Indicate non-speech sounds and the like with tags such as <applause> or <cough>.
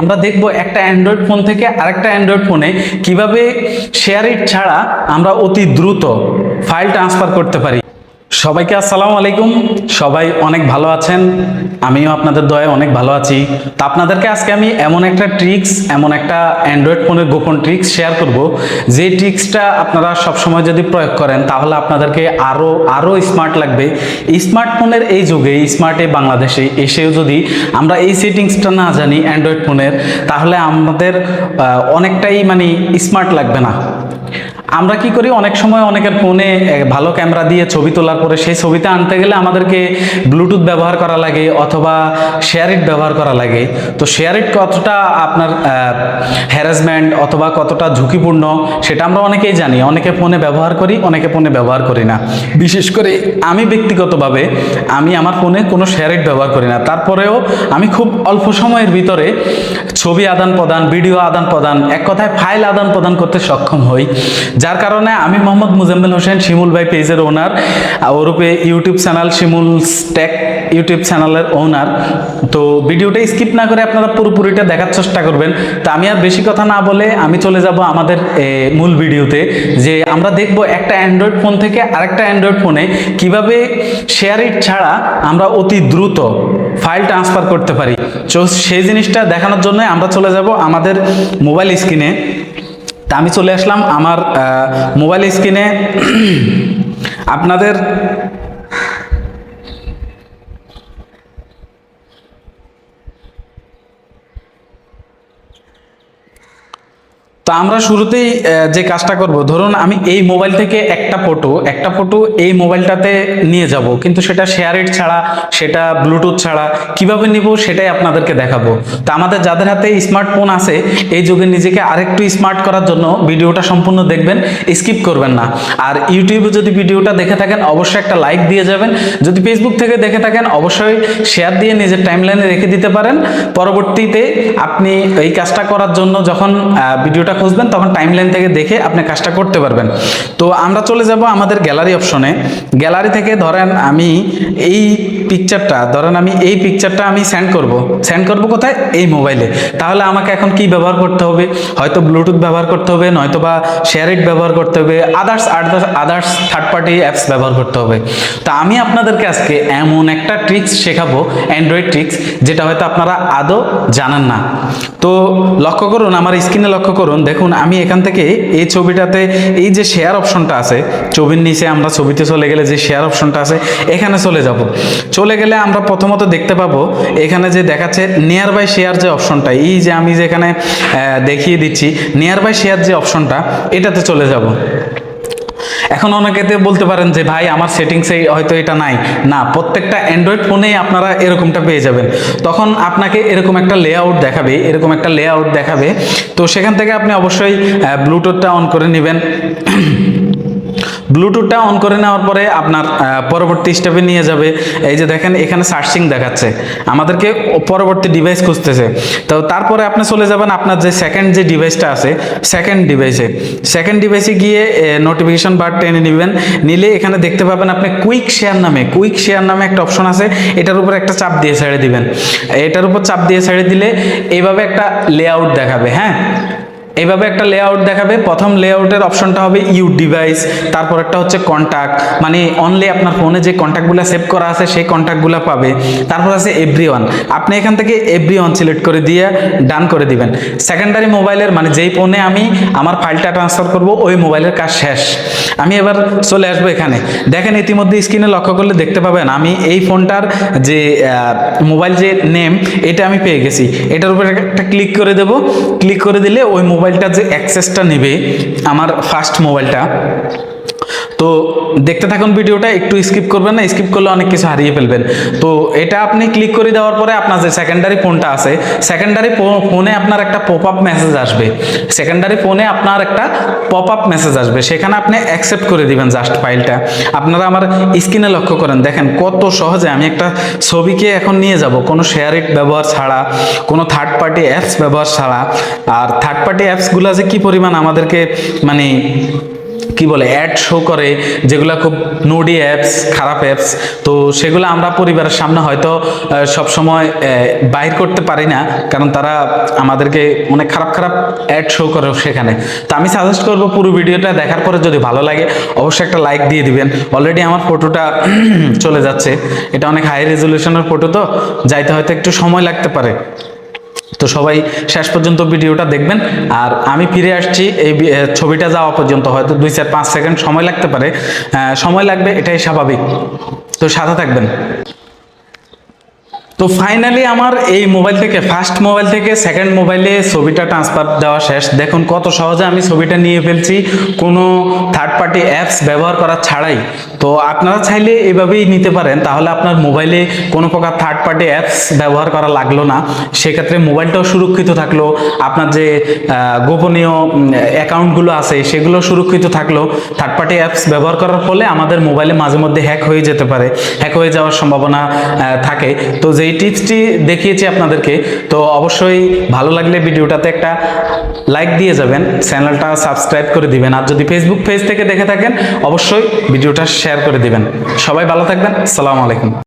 আমরা দেখব একটা অ্যান্ড্রয়েড ফোন থেকে আরেকটা অ্যান্ড্রয়েড ফোনে কীভাবে শেয়ার ইট ছাড়া আমরা অতি দ্রুত ফাইল ট্রান্সফার করতে পারি। সবাইকে আসসালামু আলাইকুম। সবাই অনেক ভালো আছেন। আমিও আপনাদের দয়ায় অনেক ভালো আছি। তা আপনাদেরকে আজকে আমি এমন একটা ট্রিক্স এমন একটা অ্যান্ড্রয়েড ফোনের গোপন ট্রিক্স শেয়ার করব। যে ট্রিক্সটা আপনারা সবসময় যদি প্রয়োগ করেন, তাহলে আপনাদেরকে আরও আরও স্মার্ট লাগবে। স্মার্টফোনের এই যুগে স্মার্টে বাংলাদেশে এসেও যদি আমরা এই সেটিংসটা না জানি অ্যান্ড্রয়েড ফোনের তাহলে আমাদের অনেকটাই মানে স্মার্ট লাগবে না। আমরা কি করি? অনেক সময় অনেকের ফোনে ভালো ক্যামেরা দিয়ে ছবি তোলার পরে সেই ছবিটা আনতে গেলে আমাদেরকে ব্লুটুথ ব্যবহার করা লাগে অথবা শেয়ার ইট ব্যবহার করা লাগে। তো শেয়ার ইট কতটা আপনার হ্যারাসমেন্ট অথবা কতটা ঝুঁকিপূর্ণ সেটা আমরা অনেকেই জানি। অনেকে ফোনে ব্যবহার করি, অনেকে ফোনে ব্যবহার করি না। বিশেষ করে আমি ব্যক্তিগতভাবে, আমি আমার ফোনে কোনো শেয়ার ইট ব্যবহার করি না। তারপরেও আমি খুব অল্প সময়ের ভিতরে ছবি আদান প্রদান ভিডিও আদান প্রদান এক কথায় ফাইল আদান প্রদান করতে সক্ষম হই। যার কারণে আমি মোহাম্মদ মুজাম্মেল হোসেন শিমুল ভাই পেজের owner ওরূপে YouTube channel Shimul tech YouTube চ্যানেলের ওনার তো ভিডিওটা স্কিপ না করে আপনারা পুরোপুরিটা দেখার চেষ্টা করবেন। তা আমি আর বেশি কথা না বলে আমি চলে যাব আমাদের মূল ভিডিওতে, যে আমরা দেখব একটা অ্যান্ড্রয়েড ফোন থেকে আরেকটা অ্যান্ড্রয়েড ফোনে কীভাবে শেয়ার ইট ছাড়া আমরা অতি দ্রুত ফাইল ট্রান্সফার করতে পারি। তো সেই জিনিসটা দেখানোর জন্য আমরা চলে যাব আমাদের মোবাইল স্ক্রিনে তা আমি চলে আসলাম আমার মোবাইল স্ক্রিনে আপনাদের তো আমরা শুরুতেই যে কাজটা করব, ধরুন আমি এই মোবাইল থেকে একটা ফটো একটা ফটো এই মোবাইলটাতে নিয়ে যাব, কিন্তু সেটা শেয়ার ইট ছাড়া, সেটা ব্লুটুথ ছাড়া কীভাবে নিব সেটাই আপনাদেরকে দেখাবো। তো আমাদের যাদের হাতে স্মার্টফোন আছে, এই যুগে নিজেকে আরেকটু স্মার্ট করার জন্য ভিডিওটা সম্পূর্ণ দেখবেন স্কিপ করবেন না। আর ইউটিউবে যদি ভিডিওটা দেখে থাকেন, অবশ্যই একটা লাইক দিয়ে যাবেন। যদি ফেসবুক থেকে দেখে থাকেন, অবশ্যই শেয়ার দিয়ে নিজের টাইমলাইনে রেখে দিতে পারেন। পরবর্তীতে আপনি এই কাজটা করার জন্য যখন ভিডিওটা খুঁজবেন, তখন টাইম লাইন থেকে দেখে আপনি কাজটা করতে পারবেন। তো আমরা চলে যাব আমাদের গ্যালারি অপশনে গ্যালারি থেকে ধরেন আমি এই পিকচারটা ধরেন আমি এই পিকচারটা আমি সেন্ড করব। সেন্ড করব কোথায়? এই মোবাইলে তাহলে আমাকে এখন কি ব্যবহার করতে হবে? হয়তো ব্লুটুথ ব্যবহার করতে হবে নয়তো বা শেয়ার ইট ব্যবহার করতে হবে others others others third party apps ব্যবহার করতে হবে। তা আমি আপনাদেরকে আজকে এমন একটা ট্রিক্স শেখাবো অ্যান্ড্রয়েড ট্রিক্স যেটা হয়তো আপনারা আদৌ জানেন না। তো লক্ষ্য করুন, আমার স্ক্রিনে লক্ষ্য করুন দেখুন, আমি এখান থেকে এই ছবিটাতে এই যে শেয়ার অপশনটা আছে, ছবির নিচে আমরা ছবিতে চলে গেলে যে শেয়ার অপশনটা আছে, এখানে চলে যাব। চলে গেলে আমরা প্রথমত দেখতে পাবো, এখানে যে দেখাচ্ছে নিয়ার বাই শেয়ার যে অপশনটা এই যে আমি যেখানে দেখিয়ে দিচ্ছি নিয়ার বাই শেয়ার যে অপশনটা এটাতে চলে যাব। এখন অনেকে বলতে পারেন যে, ভাই, আমার সেটিংসে হয়তো এটা নাই। না, প্রত্যেকটা অ্যান্ড্রয়েড ফোনেই আপনারা এরকমটা পেয়ে যাবেন। তখন আপনাকে এরকম একটা লেআউট দেখাবে, এরকম একটা লেআউট দেখাবে। তো সেখান থেকে আপনি অবশ্যই ব্লুটুথটা অন করে নেবেন। ব্লুটুথটা অন করে নেওয়ার পরে আপনার পরবর্তী স্টেপে নিয়ে যাবে। এই যে দেখেন, এখানে সার্চিং দেখাচ্ছে। আমাদেরকে পরবর্তী ডিভাইস খুঁজতেছে। তো তারপরে আপনি চলে যাবেন আপনার যে সেকেন্ড যে ডিভাইসটা আছে সেকেন্ড ডিভাইসে সেকেন্ড ডিভাইসে গিয়ে নোটিফিকেশন বার টেনে নেবেন। নিলে এখানে দেখতে পাবেন আপনি কুইক শেয়ার নামে কুইক শেয়ার নামে একটা অপশন আছে। এটার উপর একটা চাপ দিয়ে ছেড়ে দিবেন। এটার উপর চাপ দিয়ে ছেড়ে দিলে এইভাবে একটা লেআউট দেখাবে হ্যাঁ? এইভাবে একটা লেআউট দেখাবে। প্রথম লেআউটের অপশনটা হবে ইউ ডিভাইস তারপর একটা হচ্ছে কন্ট্যাক্ট মানে অনলি আপনার ফোনে যে কন্ট্যাক্টগুলো সেভ করা আছে, সেই কন্ট্যাক্টগুলো পাবে। তারপর আছে এভরি ওয়ান আপনি এখান থেকে এভরি ওয়ান সিলেক্ট করে দিয়ে ডান করে দিবেন। সেকেন্ডারি মোবাইলের মানে যেই ফোনে আমি আমার ফাইলটা ট্রান্সফার করব, ওই মোবাইলের কাজ শেষ। আমি এবার চলে আসব এখানে। দেখেন ইতিমধ্যে স্ক্রিনে লক্ষ্য করলে দেখতে পাবেন, আমি এই ফোনটার যে মোবাইল যে নেম এটা আমি পেয়ে গেছি। এটার উপরে একটা ক্লিক করে দেব। ক্লিক করে দিলে ওই মোবাইলটার যে অ্যাক্সেসটা নেবে আমার ফার্স্ট মোবাইলটা তো দেখতে থাকুন ভিডিওটা, একটু স্কিপ করবেন না স্কিপ করলে অনেক কিছু হারিয়ে ফেলবেন। তো এটা আপনি ক্লিক করে দেওয়ার পরে আপনার যে সেকেন্ডারি ফোনটা আছে সেকেন্ডারি ফোনে আপনার একটা পপ আপ মেসেজ আসবে। সেকেন্ডারি ফোনে আপনার একটা পপ আপ মেসেজ আসবে। সেখানে আপনি অ্যাকসেপ্ট করে দিবেন জাস্ট ফাইলটা আপনারা আমার স্ক্রিনে লক্ষ্য করেন, দেখেন কত সহজে আমি একটা ছবিকে এখন নিয়ে যাব। কোনো শেয়ার ইট ব্যবহার ছাড়া, কোনো থার্ড পার্টি অ্যাপস ব্যবহার ছাড়া। আর থার্ড পার্টি অ্যাপসগুলো যে কী পরিমাণ আমাদেরকে মানে কি বলে অ্যাড শো করে, যেগুলো খুব নোডি অ্যাপস খারাপ অ্যাপস তো সেগুলো আমরা পরিবারের সামনে হয়তো সব সময় বাইর করতে পারি না, কারণ তারা আমাদেরকে অনেক খারাপ খারাপ অ্যাড শো করে সেখানে। তো আমি সাজেস্ট করব পুরো ভিডিওটা দেখার পরে যদি ভালো লাগে, অবশ্যই একটা লাইক দিয়ে দিবেন। অলরেডি আমার ফটোটা <clears throat> চলে যাচ্ছে। এটা অনেক হাই রেজলিউশনের ফটো তো, যাইতে হয়তো একটু সময় লাগতে পারে। তো সবাই শেষ পর্যন্ত ভিডিওটা দেখবেন। আর আমি ফিরে আসছি এই ছবিটা যাওয়া পর্যন্ত, হয়তো দুই চার পাঁচ সেকেন্ড সময় লাগতে পারে। সময় লাগবে, এটাই স্বাভাবিক। তো সাথে থাকবেন। তো ফাইনালি আমার এই মোবাইল থেকে ফার্স্ট মোবাইল থেকে সেকেন্ড মোবাইলে ছবিটা ট্রান্সফার দেওয়া শেষ। দেখুন কত সহজে আমি ছবিটা নিয়ে ফেলছি। কোনো থার্ড পার্টি অ্যাপস ব্যবহার করা ছাড়াই। তো আপনারা চাইলে এভাবেই নিতে পারেন। তাহলে আপনার মোবাইলে কোনো প্রকার থার্ড পার্টি অ্যাপস ব্যবহার করা লাগল না। সেক্ষেত্রে মোবাইলটাও সুরক্ষিত থাকল। আপনার যে গোপনীয় অ্যাকাউন্টগুলো আছে সেগুলো সুরক্ষিত থাকল। থার্ড পার্টি অ্যাপস ব্যবহার করার ফলে আমাদের মোবাইলে মাঝে মধ্যে হ্যাক হয়ে যেতে পারে। হ্যাক হয়ে যাওয়ার সম্ভাবনা থাকে। তো যেই টিপসটি দেখিয়েছি আপনাদেরকে। তো অবশ্যই ভালো লাগলে ভিডিওটাতে একটা লাইক দিয়ে যাবেন চ্যানেলটা সাবস্ক্রাইব করে দিবেন, আর যদি ফেসবুক পেজ থেকে দেখে থাকেন, অবশ্যই ভিডিওটা শেয়ার করে দিবেন। সবাই ভালো থাকবেন সালামু আলাইকুম।